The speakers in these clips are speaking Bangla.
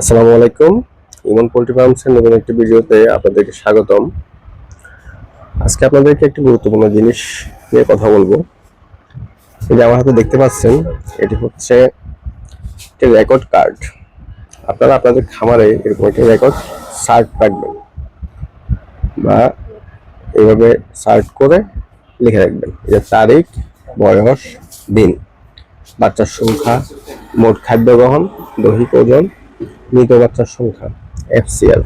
আসসালামু আলাইকুম। ইমন পোল্ট্রি ফার্মসের নতুন একটি ভিডিওতে আপনাদেরকে স্বাগতম। আজকে আপনাদেরকে একটি গুরুত্বপূর্ণ জিনিস নিয়ে কথা বলব। যে আমার হাতে দেখতে পাচ্ছেন, এটি হচ্ছে একটি রেকর্ড কার্ড। আপনারা আপনাদের খামারে এরকম একটি রেকর্ড সার্ট রাখবেন বা এইভাবে সার্ট করে লিখে রাখবেন। যে তারিখ, বয়স, দিন। বাচ্চার সংখ্যা, মোট খাদ্য গ্রহণ, দৈহিক ওজন মৃত বাচ্চার সংখ্যা এফসিআর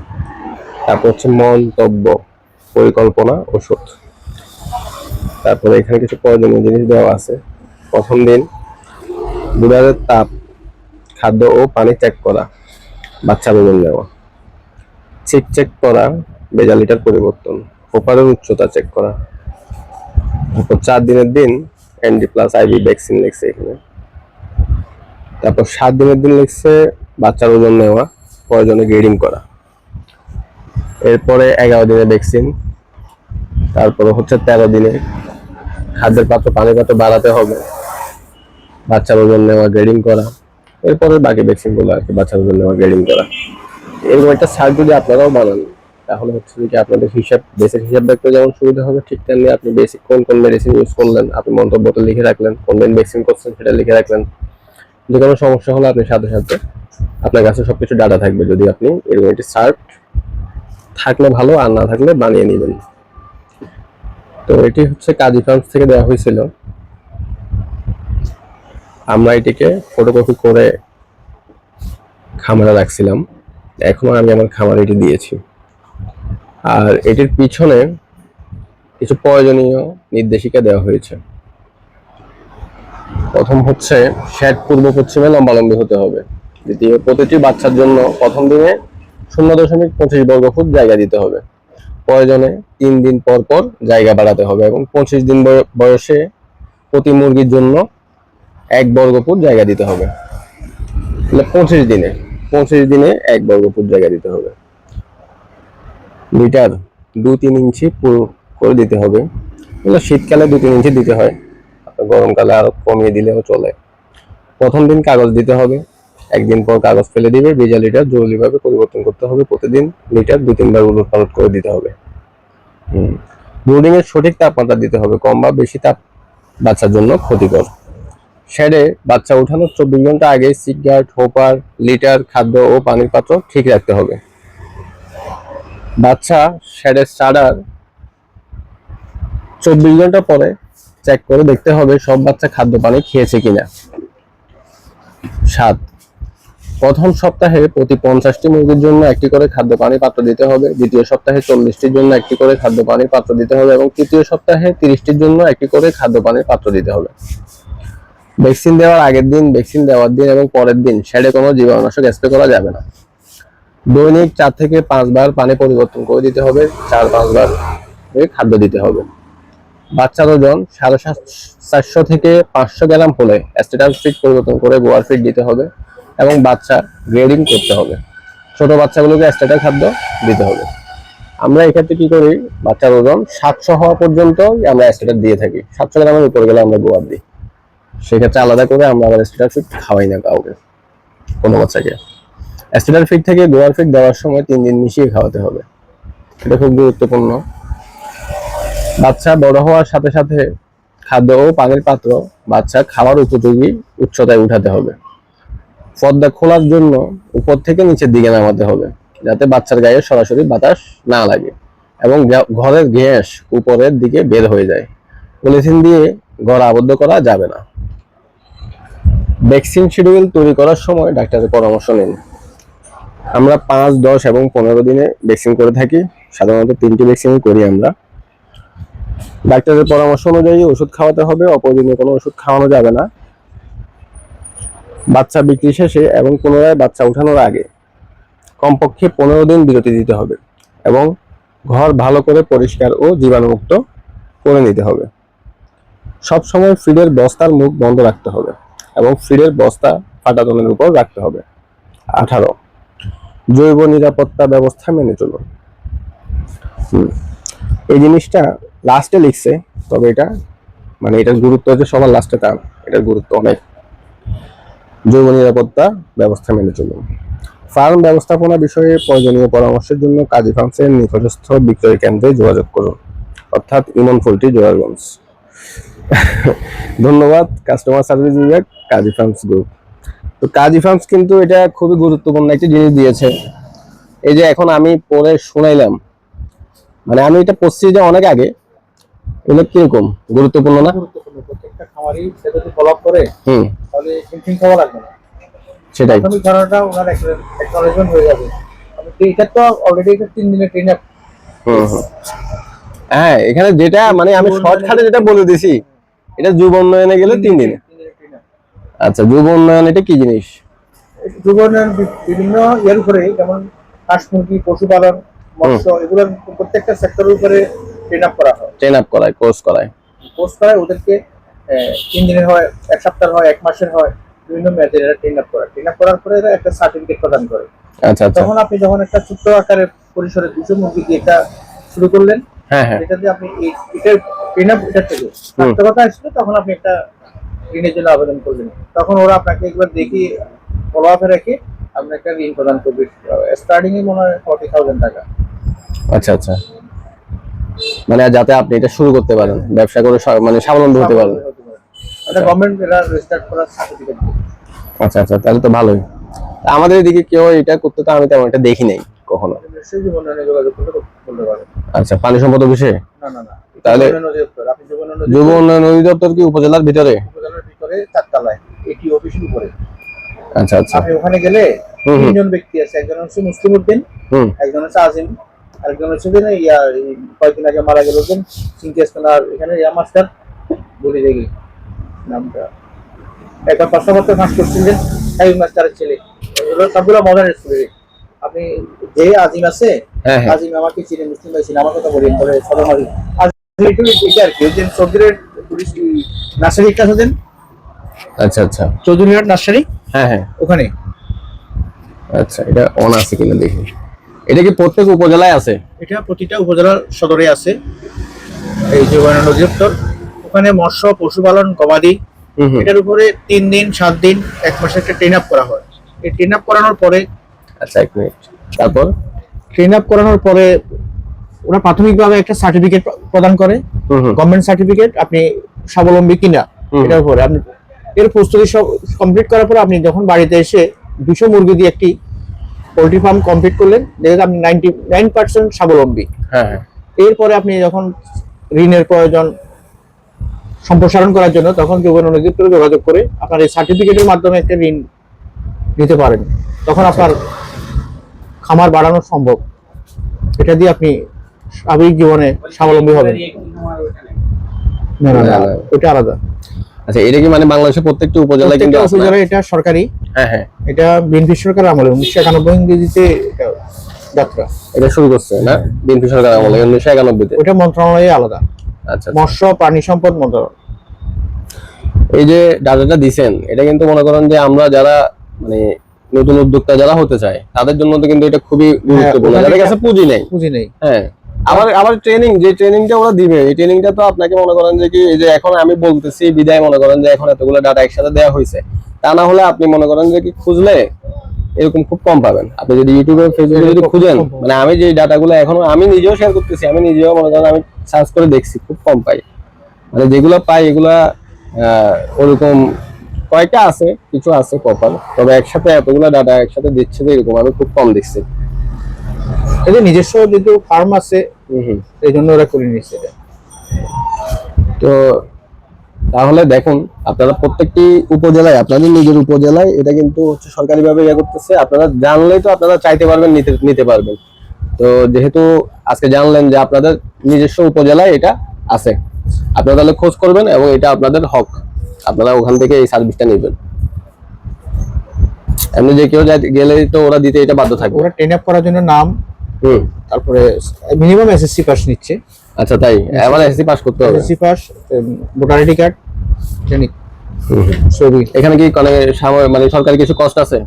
তারপর হচ্ছে মন্তব্য, পরিকল্পনা ওষুধ তারপরে এখানে কিছু প্রয়োজনীয় জিনিস দেওয়া আছে। প্রথম দিন বুড়ারের তাপ, খাদ্য ও পানি চেক করা বাচ্চার ওজন নেওয়া। চিক চেক করা বেজালিটার পরিবর্তন হোপারের উচ্চতা চেক করা। তারপর চার দিনের দিন এনডি প্লাস আইভি ভ্যাকসিন লিখছে এখানে। তারপর সাত দিনের দিন লিখছে বাচ্চার ওজন নেওয়া, প্রয়োজনে গ্রেডিং করা। এরপরে এগারো দিনে ভ্যাকসিন তারপরে হচ্ছে তেরো দিনে খাদ্যের পাত্র, পানির পাত্র বাড়াতে হবে, বাচ্চার ওজন নেওয়া গ্রেডিং করা। এরপরে বাকি ভ্যাকসিনগুলো আর কি, বাচ্চার ওজন নেওয়া গ্রেডিং করা। এরকম একটা সার্ট যদি আপনারাও বানান, তাহলে হচ্ছে যে আপনাদের হিসাব বেসিক হিসাব দেখতে যেমন সুবিধা হবে, ঠিক তেমনি আপনি বেসিক কোন কোন মেডিসিন ইউজ করলেন, আপনি মন্তব্যটা লিখে রাখলেন, কোন দিন ভ্যাকসিন করছেন সেটা লিখে রাখলেন। যে কোনো সমস্যা হলে আপনি সাথে সাথে আপনার কাছে সবকিছু ডাটা থাকবে। যদি আপনি এরকম একটি সার্ট থাকলে ভালো, আর না থাকলে বানিয়ে নেবেন। তো এটি হচ্ছে কাজী ফার্মস থেকে দেওয়া হয়েছিল। আমরা এটিকে ফটোকপি করে খামারে রাখছিলাম। এখনও আমি আমার খামারে এটি দিয়েছি। আর এটির পিছনে কিছু প্রয়োজনীয় নির্দেশিকা দেওয়া হয়েছে। প্রথম হচ্ছে শেড পূর্ব পশ্চিমে লম্বালম্বী হতে হবে। দ্বিতীয়, প্রতিটি বাচ্চার জন্য প্রথম দিনে শূন্য দশমিক পঁচিশ বর্গ ফুট জায়গা দিতে হবে। প্রয়োজনে তিন দিন পর পর জায়গা বাড়াতে হবে এবং পঁচিশ দিন বয়- বয়সে প্রতি মুরগির জন্য এক বর্গ ফুট জায়গা দিতে হবে। পঁচিশ দিনে পঁচিশ দিনে এক বর্গ ফুট জায়গা দিতে হবে। লিটার দু তিন ইঞ্চি করে দিতে হবে। শীতকালে দু তিন ইঞ্চি দিতে হয়। গরমকালে আরও কমিয়ে দিলেও চলে। প্রথম দিন কাগজ দিতে হবে। একদিন পর কাগজ ফেলে দিবে, ভেজা লিটার জরুরিভাবে পরিবর্তন করতে হবে প্রতিদিন। লিটার দু তিনবার উলট পালট করে দিতে হবে। ব্রুডিং এর সঠিক তাপমাত্রা দিতে হবে, কম বা বেশি তাপ বাচ্চার জন্য ক্ষতিকর। শেডে বাচ্চা উঠানোর চব্বিশ ঘণ্টা আগে সিট গার্ড হোপার লিটার খাদ্য ও পানির পাত্র ঠিক রাখতে হবে। বাচ্চা শেডের চাডার চব্বিশ ঘণ্টা পরে চেক করে দেখতে হবে সব বাচ্চা খাদ্য পানি খেয়েছে কিনা। সাত, প্রথম সপ্তাহে প্রতি পঞ্চাশটি মুরগির জন্য একটি করে খাদ্য পানি পাত্র দিতে হবে, দ্বিতীয় সপ্তাহে চল্লিশটির জন্য একটি করে খাদ্য পানির পাত্র দিতে হবে এবং তৃতীয় সপ্তাহে তিরিশটির জন্য একটি করে খাদ্য পানির পাত্র দিতে হবে। ভ্যাকসিন দেওয়ার আগের দিন, ভ্যাকসিন দেওয়ার দিন এবং পরের দিন, শেডে কোনো জীবাণুনাশক স্প্রে করা যাবে না। দৈনিক চার থেকে পাঁচবার পানি পরিবর্তন করে দিতে হবে, চার পাঁচবার খাদ্য দিতে হবে। বাচ্চার ওজন সাড়ে চারশো থেকে পাঁচশো গ্রাম হলে অ্যাস্টেটাস ফিট পরিবর্তন করে গোয়ার ফিট দিতে হবে এবং বাচ্চা গ্রেডিং করতে হবে। ছোট বাচ্চাগুলোকে অ্যাস্টেটার খাদ্য দিতে হবে। আমরা এক্ষেত্রে কি করি? বাচ্চার ওজন সাতশো হওয়া পর্যন্ত আমরা অ্যাস্টেটার দিয়ে থাকি। সাতশো গ্রামের উপরে গেলে আমরা গোয়ার দিই। সেক্ষেত্রে আলাদা করে আমরা আবার অ্যাস্টেটার ফিট খাওয়াই না কাউকে, কোনো বাচ্চাকে। অ্যাস্টেটার ফিট থেকে গোয়ার ফিট দেওয়ার সময় তিন দিন মিশিয়ে খাওয়াতে হবে। এটা খুব গুরুত্বপূর্ণ। বাচ্চা বড় হওয়ার সাথে সাথে খাদ্য ও পানির পাত্র বাচ্চা খাওয়ার উপযোগী উচ্চতায় উঠাতে হবে। পর্দা খোলার জন্য উপর থেকে নিচের দিকে নামাতে হবে, যাতে বাচ্চার গায়ে সরাসরি বাতাস না লাগে এবং ঘরের গ্যাস উপরের দিকে বের হয়ে যায়। পলিথিন দিয়ে ঘর আবদ্ধ করা যাবে না। ভ্যাকসিন শিডিউল তৈরি করার সময় ডাক্তারের পরামর্শ নিন। আমরা পাঁচ, দশ এবং পনেরো দিনে ভ্যাকসিন করে থাকি। সাধারণত তিনটি ভ্যাকসিন করি আমরা। ডাক্তারের পরামর্শ অনুযায়ী ওষুধ খাওয়াতে হবে, অপ্রয়োজনীয় কোনো ওষুধ খাওয়ানো যাবে না। বাচ্চা বিক্রি শেষে এবং পুনরায় বাচ্চা উঠানোর আগে কমপক্ষে পনেরো দিন বিরতি দিতে হবে এবং ঘর ভালো করে পরিষ্কার ও জীবাণুমুক্ত করে নিতে হবে। সবসময় ফিডের বস্তার মুখ বন্ধ রাখতে হবে এবং ফিডের বস্তা ফাটাতনের উপর রাখতে হবে। আঠারো, জৈব নিরাপত্তা ব্যবস্থা মেনে চলুন। এই জিনিসটা লাস্টে লিখছে, তবে এটা মানে এটার গুরুত্ব হচ্ছে সবার লাস্টে তা এটার গুরুত্ব অনেক। জৈব নিরাপত্তা ব্যবস্থা মেনে চলুন। ফার্ম ব্যবস্থাপনা বিষয়ে প্রয়োজনীয় পরামর্শের জন্য কাজী ফার্মসের নিকটস্থ বিক্রয় কেন্দ্রে যোগাযোগ করুন। অর্থাৎ ইমন পোল্ট্রি জোয়ারগঞ্জ। ধন্যবাদ কাস্টমার সার্ভিস বিভাগ, কাজী ফার্মস গ্রুপ তো কাজী ফার্মস কিন্তু এটা খুবই গুরুত্বপূর্ণ একটি জিনিস দিয়েছে। এই যে এখন আমি পরে শুনাইলাম মানে আমি এটা পড়ছি যে অনেক আগে এগুলো কীরকম? গুরুত্বপূর্ণ না? গুরুত্বপূর্ণ প্রত্যেকটা খামারই সেটা যদি ফলো করে হুম। তাহলে হিমশিম খাওয়া লাগবে না। সেটাই। প্রাথমিক ধারণাটা ওনার অ্যাকনোলেজমেন্ট হয়ে যাবে। এটা তো অলরেডি এটা তিন দিনের ট্রেন আপ হুম হুম। হ্যাঁ এখানে যেটা মানে আমি শর্টকাটে যেটা বলে দিছি এটা যুব উন্নয়নে গেলে তিন দিনে। আচ্ছা যুব উন্নয়ন এটা কি জিনিস? যুবনের বিভিন্ন ইয়ের উপরে যেমন হাঁস মুরগি পশুপালন মৎস্য এগুলোর প্রত্যেকটা সেক্টরের উপরে ট্রেন আপ করা হয়। ট্রেন আপ করায় কোর্স করায়। কোর্স করায় ওদেরকে তিন দিনের হয় এক সপ্তাহ হয় এক মাসের হয় বিভিন্ন মেয়াদের এরা ট্রেন আপ করা ট্রেন আপ করার পরে এরা একটা সার্টিফিকেট প্রদান করে। আচ্ছা আচ্ছা। তখন আপনি যখন একটা ছোট্ট আকারের পরিসরে দুশো মুরগি দিয়ে এটা শুরু করলেন হ্যাঁ হ্যাঁ। এটা দিয়ে আপনি এটার ট্রেন আপ এটা থেকে বাস্তবতা আসলে তখন আপনি একটা ঋণের জন্য আবেদন করলেন। তখন ওরা আপনাকে একবার দেখি ফলো আপে রেখে আপনাকে একটা ঋণ প্রদান করবে। স্টার্টিং এ মনে হয় ফর্টি থাউজেন্ড টাকা। আচ্ছা আচ্ছা। মানে যাতে আপনি এটা শুরু করতে পারেন ব্যবসা করে মানে স্বাবলম্বী হতে পারেন। সার্টিফিকেট আচ্ছা আচ্ছা তাহলে তো ভালোই। আমাদের এদিকে কেউ এটা করতে তো আমি তেমন এটা দেখি নাই কখনো। আচ্ছা পানি সম্পদ অফিসে? না না না। তাহলে- যুব উন্নয়ন অধিদপ্তর কি উপজেলার ভিতরে? আচ্ছা আচ্ছা। আপনি ওখানে গেলে। তিনজন ব্যক্তি আছে একজন হচ্ছে মুসলিম উদ্দিন একজন হচ্ছে আজিম। আরেকজন হচ্ছে যে ইয়া কয়েকদিন আগে মারা গেল যে সিনকেস আর এখানে ইয়া মাস্টার বলি দেখি নামটা। একটা পাশাপাশি ফাঁস করছিলেন সাইব মাস্টারের ছেলে এগুলো সবগুলো মডার্ন স্কুলে আপনি যে আজিম আছে হ্যাঁ হ্যাঁ। আজিম আমাকে চিনে মুসলিম ভাই চিনে আমার কথা বলি বলে সদর মারি আজিম একটু এটা আর কি যে চৌধুরীর পুলিশ নার্সারি একটা আছে আচ্ছা আচ্ছা। চৌধুরীহাট নার্সারি? হ্যাঁ হ্যাঁ। ওখানে। আচ্ছা এটা অন আছে কিনা দেখি। এটা কি প্রত্যেক উপজেলায় আছে? এটা প্রতিটা উপজেলার সদরে আছে। এই যে বনায়ন অধিদপ্তর ওখানে মৎস্য পশুপালন গবাদি এটার উপরে তিন দিন সাত দিন এক মাসে একটা ট্রেন আপ করা হয়। এই ট্রেন আপ করানোর পরে আচ্ছা এক মিনিট। তারপর? ট্রেন আপ করানোর পরে ওরা প্রাথমিকভাবে একটা সার্টিফিকেট প্রদান করে। গভর্নমেন্ট সার্টিফিকেট আপনি স্বাবলম্বী কিনা এটার উপরে। আপনি এর প্রস্তুতি সব কমপ্লিট করার পরে আপনি যখন বাড়িতে এসে দুশো মুরগি দিয়ে একটি পোলট্রি ফার্ম কমপ্লিট করলেন দেখেন আপনি নাইনটি নাইন পার্সেন্ট স্বাবলম্বী। হ্যাঁ হ্যাঁ। এরপরে আপনি যখন ঋণের প্রয়োজন সম্প্রসারণ করার জন্য তখন যুবন অধিদপ্তরে যোগাযোগ করে আপনার এই সার্টিফিকেটের মাধ্যমে একটা ঋণ নিতে পারেন। তখন আপনার খামার বাড়ানো সম্ভব। এটা দিয়ে আপনি স্বাভাবিক জীবনে স্বাবলম্বী হবেন। না না না না, না। ওটা আলাদা। আচ্ছা এটা কি মানে বাংলাদেশের প্রত্যেকটা উপজেলায় কিন্তু? উপজেলায় এটা সরকারি। হ্যাঁ হ্যাঁ। এটা বিএনপি সরকার আমলে উনিশশো একানব্বই ইংরেজিতে এটা যাত্রা। এটা শুরু করছে না? বিএনপি সরকার আমলে উনিশশো একানব্বইতে? ওটা মন্ত্রণালয়ে আলাদা। আচ্ছা আচ্ছা। মৎস্য প্রাণী সম্পদ মন্ত্রণালয়। এই যে ডাটাটা দিছেন এটা কিন্তু মনে করেন যে আমরা যারা মানে নতুন উদ্যোক্তা যারা হতে চায় তাদের জন্য তো কিন্তু এটা খুবই গুরুত্বপূর্ণ। যাদের কাছে পুঁজি নেই। পুঁজি নেই। হ্যাঁ। আবার আবার ট্রেনিং যে ট্রেনিংটা ওরা দিবে এই ট্রেনিংটা তো আপনাকে মনে করেন যে কি এই যে এখন আমি বলতেছি বিদায় মনে করেন যে এখন এতগুলো ডাটা একসাথে দেওয়া হয়েছে। তা না হলে আপনি মনে করেন যে কি খুঁজলে এরকম খুব কম পাবেন। আপনি যদি ইউটিউবে ফেসবুকে যদি খুঁজেন মানে আমি যে ডাটাগুলো এখনও আমি নিজেও শেয়ার করতেছি আমি নিজেও মনে করেন আমি সার্চ করে দেখছি খুব কম পাই। মানে যেগুলো পাই এগুলা ওরকম কয়েকটা আছে কিছু আছে কপাল তবে একসাথে এতগুলো ডাটা একসাথে দিচ্ছে যে এরকম আমি খুব কম দেখছি। এদের নিজস্ব যেহেতু ফার্ম আছে এই জন্য ওরা করে নিচ্ছে এটা। তো তাহলে দেখুন আপনারা প্রত্যেকটি উপজেলায় আপনাদের নিজের উপজেলায় এটা কিন্তু হচ্ছে সরকারিভাবে ইয়ে করতেছে। আপনারা জানলেই তো আপনারা চাইতে পারবেন নিতে নিতে পারবেন। তো যেহেতু আজকে জানলেন যে আপনাদের নিজস্ব উপজেলায় এটা আছে আপনারা তাহলে খোঁজ করবেন এবং এটা আপনাদের হক। আপনারা ওখান থেকে এই সার্ভিসটা নেবেন। এমনি যে কেউ গেলেই তো ওরা দিতে এটা বাধ্য থাকবে। ওরা ট্রেন আপ করার জন্য নাম তারপরে মিনিমাম এসএসসি পাস নিচ্ছে। আচ্ছা তাই? এবার এসসি পাস করতে হবে? SSC pass voter ID card জানি। ছবি এখানে কি মানে সাময়- মানে সরকারি কিছু কষ্ট আছে?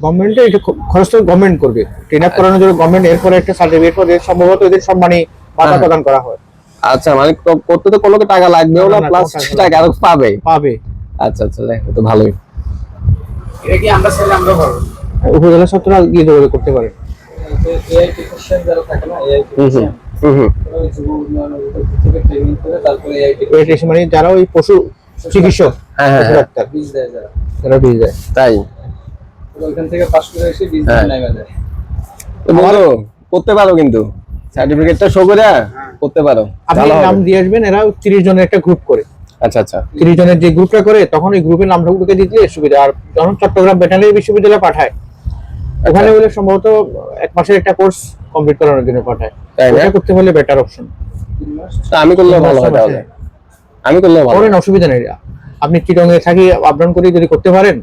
গভর্নমেন্টে এটা তো গভর্নমেন্ট করবে। ট্রেন আপ করানোর জন্য গভর্নমেন্ট এরপরে একটা সার্টিফিকেট করে সম্ভবত এদের সম্মানী ভাতা হ্যাঁ। প্রদান করা হয়। আচ্ছা মানে করতে তো কোনো টাকা লাগবেও না, প্লাস টাকা আরও পাবে। পাবে। আচ্ছা আচ্ছা যাক, তো ভালোই। এটা কি আমরা ছেলে আমরা করব উপজেলা ছাত্র গিয়ে যোগাযোগ করতে পারেন এআই টেকনিশিয়ান যারা থাকে না এআই টেকনিশিয়ান ওই মানে যারা পশু চিকিৎসক হ্যাঁ, হ্যাঁ, হ্যাঁ। ডাক্তার। বীজ দেয় যারা। তারা দিয়ে। যায় তাই ওইখান থেকে পাস করে এসে বীজ হ্যাঁ। করতে পারো কিন্তু। সার্টিফিকেটটা শো করে করতে পারো। আপনি নাম দিয়ে আসবেন এরা তিরিশ জনের একটা গ্রুপ করে। আচ্ছা আচ্ছা। তিরিশ জনের যে গ্রুপটা করে তখন ওই গ্রুপের নামটা ঢুকে দিতে সুবিধা। আর যখন চট্টগ্রাম ভেটেনারি বিশ্ববিদ্যালয়ে পাঠায় ওখানে হলে সম্ভবত এক মাসের একটা কোর্স কমপ্লিট করানোর জন্য পাঠায়। তাই না? করতে হলে বেটার অপশন আমি করলে ভালো হয় তাহলে। আমি করলে ভালো করেন অসুবিধা নেই। আপনি কি রঙে থাকি আপডাউন করে যদি করতে পারেন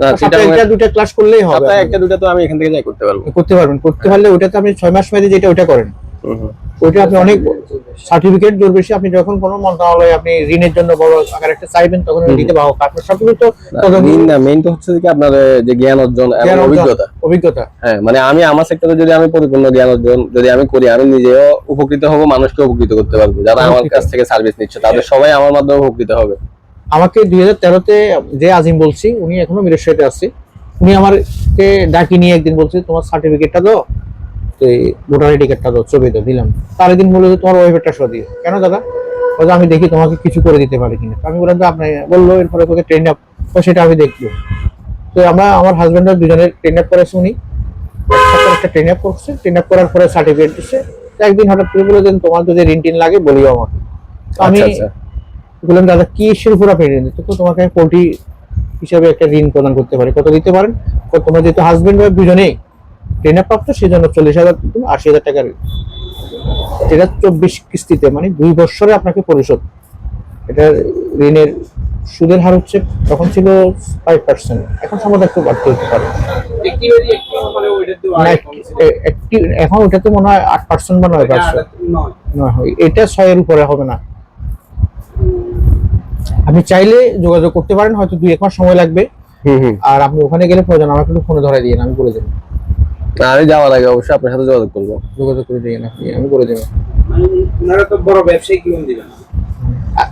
না সেটা একটা দুটা ক্লাস করলেই হবে। একটা দুটো তো আমি এখান থেকে যাই করতে পারব। করতে পারবেন। করতে পারলে ওটাতে আপনি ছয় মাস মেয়াদে যেটা ওটা করেন। ওইটা আপনি অনেক সার্টিফিকেট জোর বেশি। আপনি যখন কোনো মন্ত্রণালয়ে আপনি ঋণের জন্য বড় আকার একটা চাইবেন তখন দিতে পারব। আপনার তো না মেইন তো হচ্ছে কি আপনার যে জ্ঞান অর্জন অভিজ্ঞতা। অভিজ্ঞতা। হ্যাঁ মানে আমি আমার সেক্টরে যদি আমি পরিপূর্ণ জ্ঞান অর্জন যদি আমি করি আমি নিজেও উপকৃত হব মানুষকে উপকৃত করতে পারব। যারা আমার কাছ থেকে সার্ভিস নিচ্ছে তাদের সবাই আমার মাধ্যমে উপকৃত হবে। আমাকে দুই হাজার তেরোতে যে আজিম বলছি উনি এখনও সাথে আছে। উনি আমারকে ডাকি নিয়ে একদিন বলছে তোমার সার্টিফিকেটটা দাও। তো ভোটার আইডি কার্ডটা দাও ছবি দাও দিলাম। তার দিন বলল যে তোমার ওয়েবটা সহ দিও। কেন দাদা? বলছে আমি দেখি তোমাকে কিছু করে দিতে পারি কিনা। তো আমি বললাম যে আপনি বলল এরপরে তোকে ট্রেন আপ তো সেটা আমি দেখব। তো আমরা আমার হাজব্যান্ড দুজনের ট্রেন আপ করেছে উনি। একটা ট্রেন আপ করছে। ট্রেন আপ করার পরে সার্টিফিকেট দিচ্ছে একদিন হঠাৎ করে বলে দেন তোমার যদি ঋণ টিন লাগে বলিও আমাকে। আমি আচ্ছা আচ্ছা। বললাম দাদা কি ইস্যুর উপর আপনি ঋণ দিতে তো তোমাকে আমি পোল্ট্রি হিসাবে একটা ঋণ প্রদান করতে পারি। কত দিতে পারেন? তো তোমরা যেহেতু হাজবেন্ড ওয়াইফ দুজনেই ঋণ প্রাপ্ত সেই জন্য চল্লিশ হাজার আশি হাজার টাকার। এটা চব্বিশ কিস্তিতে মানে দুই বছরে আপনাকে পরিশোধ। এটা ঋণের সুদের হার হচ্ছে তখন ছিল ফাইভ পার্সেন্ট এখন সম্ভবত একটু বাড়তে হতে পারে। মানে এখন ওটাতে মনে হয় আট পার্সেন্ট বা নয় পার্সেন্ট হয়। এটা ছয়ের উপরে হবে না। আপনি চাইলে যোগাযোগ করতে পারেন হয়তো দুই এক মাস সময় লাগবে। হুম হুম। আর আপনি ওখানে গেলে প্রয়োজন আমাকে একটু ফোনে ধরাই দিয়ে আমি করে দেবো। আমি যাওয়ার আগে অবশ্যই আপনার সাথে যোগাযোগ করব। যোগাযোগ করে দিয়ে আপনি আমি করে দেবো। ওনারা তো বড় ব্যবসায়িক লোন দিবেন?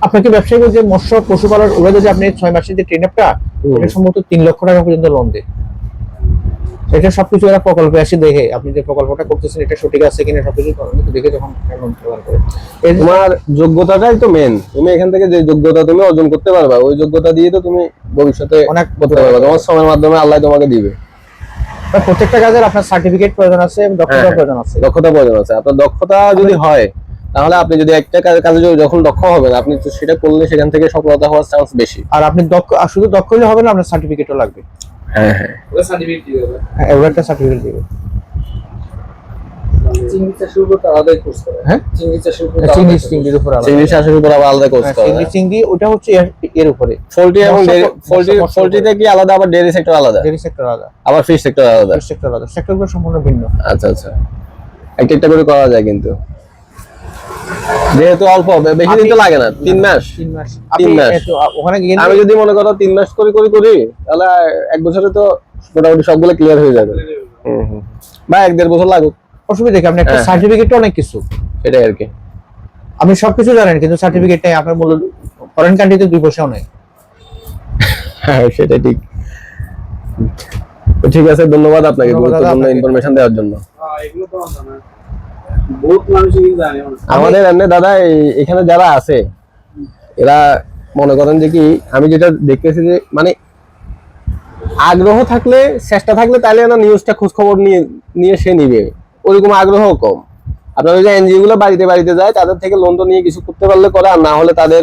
আপনাকে ব্যবসায়ী যে মৎস্য পশুপালন ওরা যদি আপনি ছয় মাসের যে ট্রেন আপটা এটা সম্ভবত তিন লক্ষ টাকা পর্যন্ত লোন দেয়। এটা সবকিছু এরা প্রকল্পে আসে দেখে। আপনি যে প্রকল্পটা করতেছেন এটা সঠিক আছে কিনা সবকিছু দেখে তখন লোন প্রদান করে। তোমার যোগ্যতাটাই তো মেন তুমি এখান থেকে যে যোগ্যতা তুমি অর্জন করতে পারবা ওই যোগ্যতা দিয়ে তো তুমি ভবিষ্যতে অনেক করতে পারবা। তোমার সময়ের মাধ্যমে আল্লাহ তোমাকে দিবে। প্রত্যেকটা কাজের আপনার সার্টিফিকেট প্রয়োজন আছে এবং দক্ষতা হ্যাঁ। প্রয়োজন আছে। দক্ষতা প্রয়োজন আছে। আপনার দক্ষতা যদি হয় তাহলে আপনি যদি একটা কাজে- কাজে যদি যখন দক্ষ হবেন আপনি তো সেটা করলে সেখান থেকে সফলতা হওয়ার চান্স বেশি। আর আপনি দক্ষ আর শুধু দক্ষ হলে হবে না আপনার সার্টিফিকেটও লাগবে। হ্যাঁ হ্যাঁ। সার্টিফিকেট দিবে হ্যাঁ একটা সার্টিফিকেট দিবে আবার আলাদা কোর্স হ্যাঁ, করা চিংড়ি চিংড়ি ওটা হচ্ছে এর- এর উপরে। পোল্ট্রি এবং মৎস্য- ডেয়ারি মৎস্য- পোল্ট্রি মৎস্য- পোল্ট্রিতে কি আলাদা আবার ডেয়ারি সেক্টর আলাদা? ডেরি সেক্টর আলাদা। আবার ফিশ সেক্টর আলাদা? সেক্টর আলাদা। সেক্টরগুলো সম্পূর্ণ ভিন্ন। আচ্ছা আচ্ছা। একটা একটা করে করা যায় কিন্তু। যেহেতু অল্প বেশি দিন তো লাগে না তিন মাস? তিন মাস। তিন মাস। ওখানে গিয়ে আমি যদি মনে করো তিন মাস করে করে করি তাহলে এক বছরে তো মোটামুটি সবগুলো ক্লিয়ার হয়ে যাবে। হুম হুম। বা এক দেড় বছর লাগুক। অসুবিধা কি? আপনি একটা হ্যাঁ। সার্টিফিকেট অনেক কিছু। সেটাই আর কি। আপনি সবকিছু জানেন কিন্তু সার্টিফিকেট নেই আপনার মূল্য ফরেন কান্ট্রিতে দুই পয়সাও নেই। হ্যাঁ সেটাই ঠিক। ঠিক আছে ধন্যবাদ আপনাকে দাদা গুরুত্বপূর্ণ ইনফরমেশন দেওয়ার জন্য। হ্যাঁ এগুলো তো জানা। বহুত মানুষই জানে আমাদের এমনি দাদা এখানে যারা আছে এরা মনে করেন যে কি আমি যেটা দেখতেছি যে মানে আগ্রহ থাকলে চেষ্টা থাকলে তাহলে না নিউজটা খোঁজ খবর নিয়ে নিয়ে সে নিবে। ওরকম আগ্রহ কম। আপনার ওই যে এনজিও গুলো বাড়িতে বাড়িতে যায় তাদের থেকে লোন তো নিয়ে কিছু করতে পারলে করে আর না হলে তাদের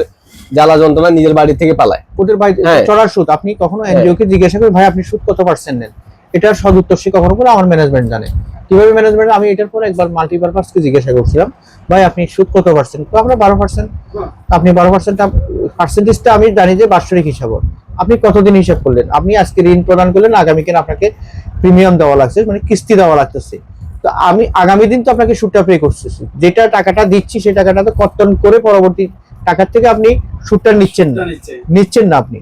জ্বালা যন্ত্রণা নিজের বাড়ি থেকে পালায়। ওদের বাড়িতে হ্যাঁ। চড়ার সুদ। আপনি কখনো এনজিও কে জিজ্ঞাসা করেন ভাই আপনি সুদ কত পার্সেন্ট নেন? এটার সদুত্তর সে কখনো করে আমার ম্যানেজমেন্ট জানে। কীভাবে ম্যানেজমেন্ট আমি এটার পর একবার মাল্টিপারপাসকে জিজ্ঞাসা করছিলাম ভাই আপনি সুদ কত পার্সেন্ট তো আমরা বারো পার্সেন্ট আপনি বারো পার্সেন্ট পার্সেন্টেজটা আমি জানি যে বাৎসরিক হিসাব। আপনি কতদিন হিসাব করলেন? আপনি আজকে ঋণ প্রদান করলেন আগামীকাল আপনাকে প্রিমিয়াম দেওয়া লাগছে মানে কিস্তি দেওয়া লাগতেছে। তো আমি আগামী দিন তো আপনাকে সুদটা পে করতেছি। যেটা টাকাটা দিচ্ছি সেই টাকাটা তো কর্তন করে পরবর্তী টাকার থেকে আপনি সুদটা নিচ্ছেন না। নিচ্ছেন না আপনি।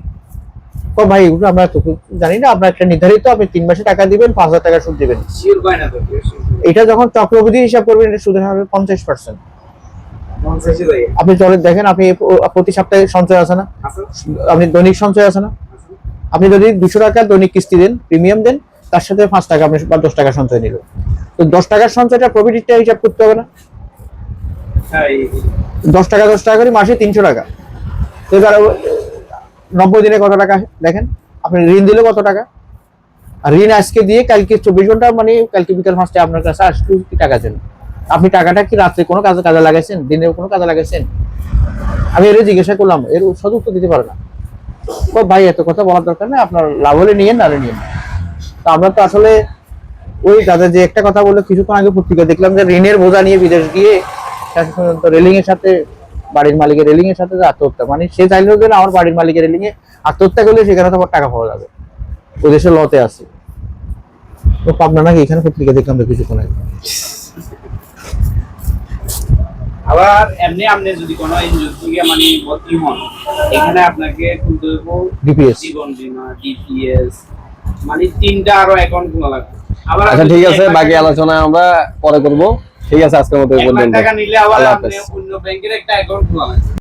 ও ভাই এগুলো আমরা তো জানি না আপনার একটা নির্ধারিত আপনি তিন মাসে টাকা দিবেন পাঁচ হাজার টাকা সুদ দিবেন। তো। এটা যখন চক্রবৃদ্ধি হিসাব করবেন এটা সুদের হবে পঞ্চাশ পার্সেন্ট আপনি চলে দেখেন আপনি প্রতি সপ্তাহে সঞ্চয় আছে না? আপনি দৈনিক সঞ্চয় আছে না? আপনি যদি দুশো টাকা দৈনিক কিস্তি দেন প্রিমিয়াম দেন তার সাথে পাঁচ টাকা আপনি বা দশ টাকা সঞ্চয় নিল তো দশ টাকার সঞ্চয়টা প্রফিটটা হিসাব করতে হবে না। হ্যাঁ দশ টাকা দশ টাকা করে মাসে তিনশো টাকা। তো এবার নব্বই দিনে কত টাকা দেখেন আপনি ঋণ দিলে কত টাকা? আর ঋণ আজকে দিয়ে কালকে চব্বিশ ঘণ্টা মানে কালকে বিকাল পাঁচটা আপনার কাছে আসলে কি টাকা চান আপনি টাকাটা কি রাত্রে কোনো কাজে কাজে লাগাইছেন? দিনে কোনো কাজে লাগাইছেন? আমি এর জিজ্ঞাসা করলাম এর সদুত্তর দিতে পারে না। ও ভাই এত কথা বলার দরকার নেই আপনার লাভ হলে নিয়েন না। তো আমরা তো আসলে ওই দাদা যে একটা কথা বলল কিছুক্ষণ আগে পত্রিকা দেখলাম যে ঋণের বোঝা নিয়ে বিদেশ গিয়ে রেলিং এর সাথে বাড়ির মালিকের রেলিং এর সাথে যে আত্মহত্যা মানে সে চাইলেও যে আমার বাড়ির মালিকের রেলিং এ আত্মহত্যা করলে সেখানে তো আবার টাকা পাওয়া যাবে। ওই দেশে লতে আছে। তো পাবনা নাকি এখানে পত্রিকা দেখলাম তো কিছুক্ষণ আগে। আবার এমনি আপনি যদি কোনো এনজিও থেকে মানে ভর্তি হন এখানে আপনাকে হইব ডিপিএস জীবন বীমা ডিপিএস মানে তিনটা আরও অ্যাকাউন্ট খোলা লাগবে। আচ্ছা ঠিক আছে বাকি আলোচনা আমরা পরে করব। ঠিক আছে আজকের মতো পর্যন্ত টাকা নিলে আবার। অন্য ব্যাংকের একটা অ্যাকাউন্ট খোলা লাগবে।